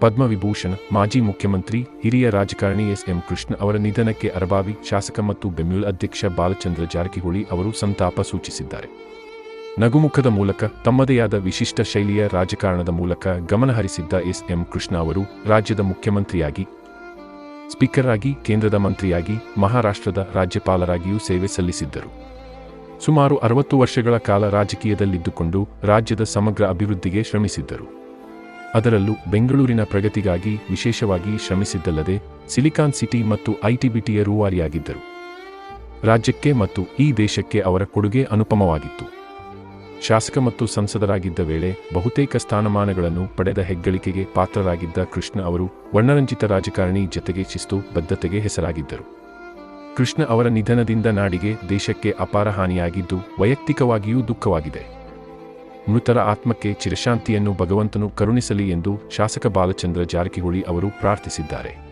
ಪದ್ಮವಿಭೂಷಣ, ಮಾಜಿ ಮುಖ್ಯಮಂತ್ರಿ, ಹಿರಿಯ ರಾಜಕಾರಣಿ ಎಸ್. ಎಂ. ಕೃಷ್ಣ ಅವರ ನಿಧನಕ್ಕೆ ಅರಬಾವಿ ಶಾಸಕ ಮತ್ತು ಬೆಮ್ಯೂಲ್ ಅಧ್ಯಕ್ಷ ಬಾಲಚಂದ್ರ ಜಾರಕಿಹೊಳಿ ಅವರು ಸಂತಾಪ ಸೂಚಿಸಿದ್ದಾರೆ. ನಗುಮುಖದ ಮೂಲಕ, ತಮ್ಮದೇ ಆದ ವಿಶಿಷ್ಟ ಶೈಲಿಯ ರಾಜಕಾರಣದ ಮೂಲಕ ಗಮನಹರಿಸಿದ್ದ ಎಸ್. ಎಂ. ಕೃಷ್ಣ ಅವರು ರಾಜ್ಯದ ಮುಖ್ಯಮಂತ್ರಿಯಾಗಿ ಸ್ಪೀಕರ್ ಆಗಿ ಕೇಂದ್ರದ ಮಂತ್ರಿಯಾಗಿ, ಮಹಾರಾಷ್ಟ್ರದ ರಾಜ್ಯಪಾಲರಾಗಿಯೂ ಸೇವೆ ಸಲ್ಲಿಸಿದ್ದರು. ಸುಮಾರು ಅರವತ್ತು ವರ್ಷಗಳ ಕಾಲ ರಾಜಕೀಯದಲ್ಲಿದ್ದುಕೊಂಡು ರಾಜ್ಯದ ಸಮಗ್ರ ಅಭಿವೃದ್ಧಿಗೆ ಶ್ರಮಿಸಿದ್ದರು. ಅದರಲ್ಲೂ ಬೆಂಗಳೂರಿನ ಪ್ರಗತಿಗಾಗಿ ವಿಶೇಷವಾಗಿ ಶ್ರಮಿಸಿದ್ದಲ್ಲದೆ ಸಿಲಿಕಾನ್ ಸಿಟಿ ಮತ್ತು ಐಟಿಬಿಟಿಯ ರೂವಾರಿಯಾಗಿದ್ದರು. ರಾಜ್ಯಕ್ಕೆ ಮತ್ತು ಈ ದೇಶಕ್ಕೆ ಅವರ ಕೊಡುಗೆ ಅನುಪಮವಾಗಿತ್ತು. ಶಾಸಕ ಮತ್ತು ಸಂಸದರಾಗಿದ್ದ ವೇಳೆ ಬಹುತೇಕ ಸ್ಥಾನಮಾನಗಳನ್ನು ಪಡೆದ ಹೆಗ್ಗಳಿಕೆಗೆ ಪಾತ್ರರಾಗಿದ್ದ ಕೃಷ್ಣ ಅವರು ವರ್ಣರಂಜಿತ ರಾಜಕಾರಣಿ ಜತೆಗೆ ಶಿಸ್ತು, ಬದ್ಧತೆಗೆ ಹೆಸರಾಗಿದ್ದರು. ಕೃಷ್ಣ ಅವರ ನಿಧನದಿಂದ ನಾಡಿಗೆ ದೇಶಕ್ಕೆ ಅಪಾರ ಹಾನಿಯಾಗಿದ್ದು ವೈಯಕ್ತಿಕವಾಗಿಯೂ ದುಃಖವಾಗಿದೆ. ಮೃತರ ಆತ್ಮಕ್ಕೆ ಚಿರಶಾಂತಿಯನ್ನು ಭಗವಂತನು ಕರುಣಿಸಲಿ ಎಂದು ಶಾಸಕ ಬಾಲಚಂದ್ರ ಜಾರಕಿಹೊಳಿ ಅವರು ಪ್ರಾರ್ಥಿಸಿದ್ದಾರೆ.